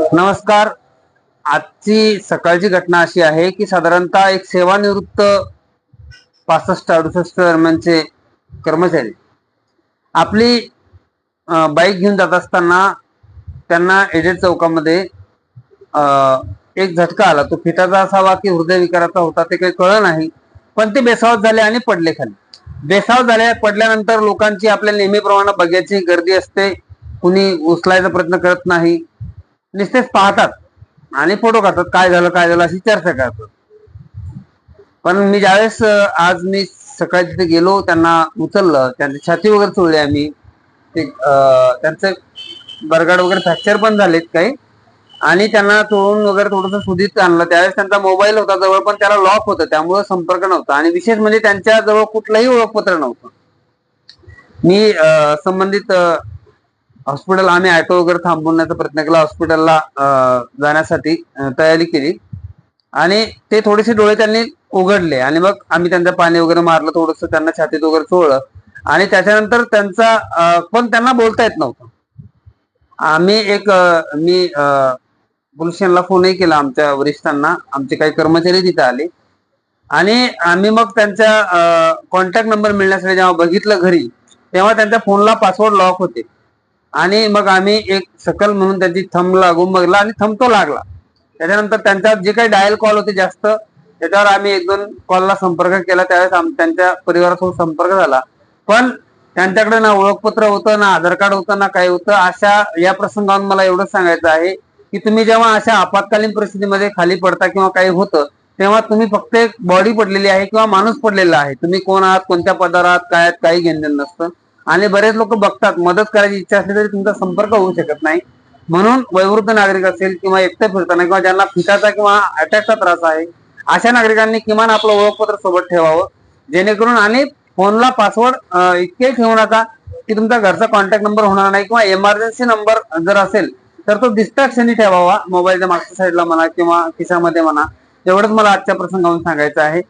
नमस्कार. आजची सकाळची घटना अशी आहे की साधारणतः एक सेवानिवृत्त पासष्ट अडुसष्ट दरम्यानचे कर्मचारी आपली बाईक घेऊन जात असताना त्यांना एडेड चौकामध्ये एक झटका आला. तो फिटाचा असावा की हृदयविकाराचा होता ते काही कळलं नाही. पण ते बेसावत झाले आणि पडले खाली. बेसावत झाले पडल्यानंतर लोकांची आपल्या नेहमीप्रमाणे बघ्याची गर्दी असते. कुणी उचलायचा प्रयत्न करत नाही. नुसतेच पाहतात. आणि फोटो काढतात काय झालं काय झालं अशी चर्चा करतात. पण मी ज्यावेळेस आज मी सकाळी तिथे गेलो त्यांना उचललं त्यांची छाती वगैरे चोळली आम्ही. ते त्यांचे त्यांचं बरगाड वगैरे फ्रॅक्चर पण झालेत काही. आणि त्यांना चोळून वगैरे थोडंसं सुधीत आणलं. त्यावेळेस त्यांचा मोबाईल होता जवळ पण त्याला लॉक होतं त्यामुळे संपर्क नव्हता. आणि विशेष म्हणजे त्यांच्या जवळ कुठलंही ओळखपत्र नव्हतं. मी संबंधित हॉस्पिटल आम्ही ऑटो वगैरे थांबवण्याचा प्रयत्न केला. हॉस्पिटलला जाण्यासाठी तयारी केली. आणि ते थोडेसे डोळे त्यांनी उघडले आणि मग आम्ही त्यांचं पाणी वगैरे मारलं थोडस त्यांना छातीत वगैरे चोळलं. आणि त्याच्यानंतर त्यांचा पण त्यांना बोलता येत नव्हतं. आम्ही एक मी पोलिसांना फोनही केला आमच्या वरिष्ठांना. आमचे काही कर्मचारी तिथे आले. आणि आम्ही मग त्यांचा कॉन्टॅक्ट नंबर मिळण्यासाठी जेव्हा बघितलं घरी तेव्हा त्यांच्या फोनला पासवर्ड लॉक होते. आणि मग आम्ही एक सकल म्हणून त्याची थंब लागून बघला आणि थंब तो लागला. त्याच्यानंतर त्यांचा जे काही डायल कॉल होते जास्त त्याच्यावर आम्ही एक दोन कॉलला संपर्क केला. त्यावेळेस त्यांच्या परिवारासोबत संपर्क झाला. पण त्यांच्याकडे ना ओळखपत्र होतं ना आधार कार्ड होतं ना काही होतं. अशा या प्रसंगावर मला एवढंच सांगायचं आहे की तुम्ही जेव्हा अशा आपत्कालीन परिस्थितीमध्ये खाली पडता किंवा काही होतं तेव्हा तुम्ही फक्त एक बॉडी पडलेली आहे किंवा माणूस पडलेला आहे. तुम्ही कोण आहात कोणत्या पदावर आहात काय आहात काही घेणं नसतं. आणि बरेच लोक बघतात मदत करायची इच्छा असली तरी तुमचा संपर्क होऊ शकत नाही. म्हणून वयोवृद्ध नागरिक असेल किंवा एकटे फिरताना किंवा ज्यांना फिकाचा किंवा अटॅकचा त्रास आहे अशा नागरिकांनी किमान आपलं ओळखपत्र सोबत ठेवावं. जेणेकरून आणि फोनला पासवर्ड इतके ठेवू नका की तुमचा घरचा कॉन्टॅक्ट नंबर होणार नाही किंवा इमर्जन्सी नंबर जर असेल तर तो डिस्ट्रॅक्शनही ठेवावा. मोबाईलच्या मागच्या साईडला म्हणा किंवा खिशामध्ये म्हणा. एवढंच मला आजच्या प्रसंगावरून सांगायचं आहे.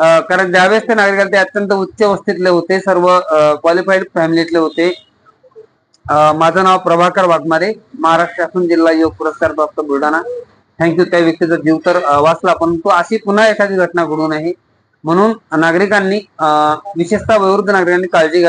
कारण ज्यावेळेस ते नागरिक ते अत्यंत उच्च वस्तीतले होते सर्व क्वालिफाईड फॅमिलीतले होते. माझं नाव प्रभाकर वाघमारे महाराष्ट्र शासन जिल्हा योग पुरस्कार प्राप्त बुलढाणा. थँक्यू त्या व्यक्तीचा जीव तर वाचला परंतु अशी पुन्हा एखादी घटना घडू नये. म्हणून नागरिकांनी विशेषतः वयोवृद्ध नागरिकांनी काळजी घ्यावी.